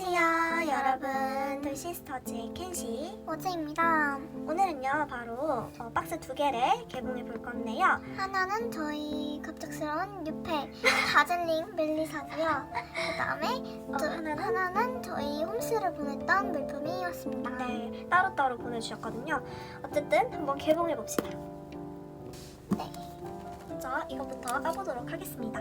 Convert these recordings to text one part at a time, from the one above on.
안녕하세요 여러분 돌시스터즈의 켄시 오즈입니다. 오늘은요 바로 어, 박스 두 개를 개봉해 볼 건데요 하나는 저희 갑작스러운 뉴페 다즐링 멜리사고요. 그 다음에 어, 또 하나는? 하나는 저희 홈스를 보냈던 물품이었습니다. 네 따로따로 보내주셨거든요 어쨌든 한번 개봉해 봅시다 네. 먼저 이것부터 까보도록 하겠습니다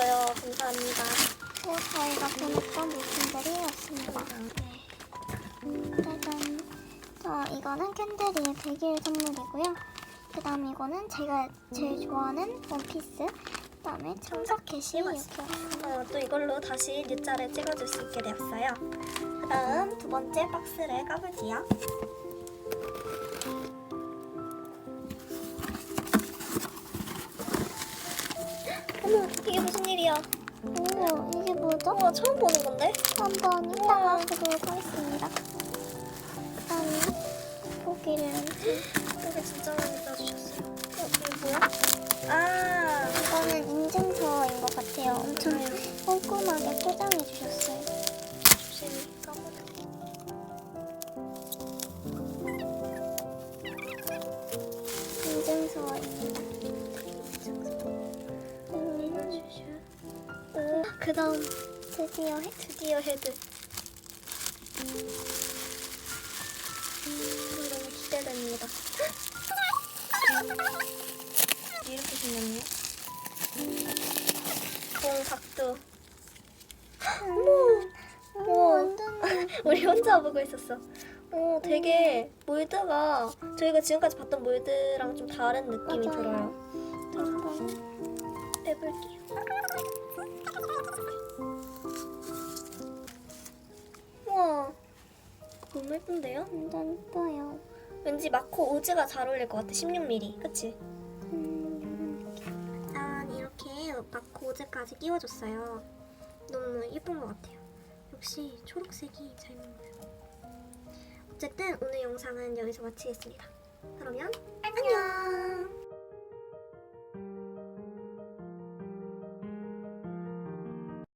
보내주셨어요 감사합니다 네, 저희가 보냈던 물품들이었습니다. 네. 짜잔. 자, 이거는 캔데리의 100일 선물이고요. 그 다음 이거는 제가 제일 좋아하는 원피스. 그 다음에 청석켓이 이렇게 왔어요. 어, 또 이걸로 다시 U자를 찍어줄 수 있게 되었어요. 그 다음 두 번째 박스를 까볼게요. 일이야? 오, 이게 뭐죠? 우와, 처음 보는 건데? 한번 이따가 보도록 하겠습니다. 일단 고기를 이게 진짜 많이 따주셨어요. 어, 이게 뭐야? 아, 이거는 인증서인 것 같아요. 엄청 맞아요. 꼼꼼하게 포장해 주셨어요. 그 다음 드디어 해. 드디어 헤드. 음, 너무 기대됩니다. 이렇게 생겼네. 공 각도. 오, 우와. 완전 우리 혼자 보고 있었어. 오, 되게 몰드가 저희가 지금까지 봤던 몰드랑 좀 다른 느낌이 맞아요. 들어요. 한번 빼볼게요. 너무 예쁜데요? 완전 예뻐요. 왠지 마코 오즈가 잘 어울릴 것 같아. 16mm, 그치? 음, 이렇게 마코 오즈까지 끼워줬어요. 너무 예쁜 것 같아요. 역시 초록색이 잘 먹어요. 어쨌든 오늘 영상은 여기서 마치겠습니다. 그러면 안녕!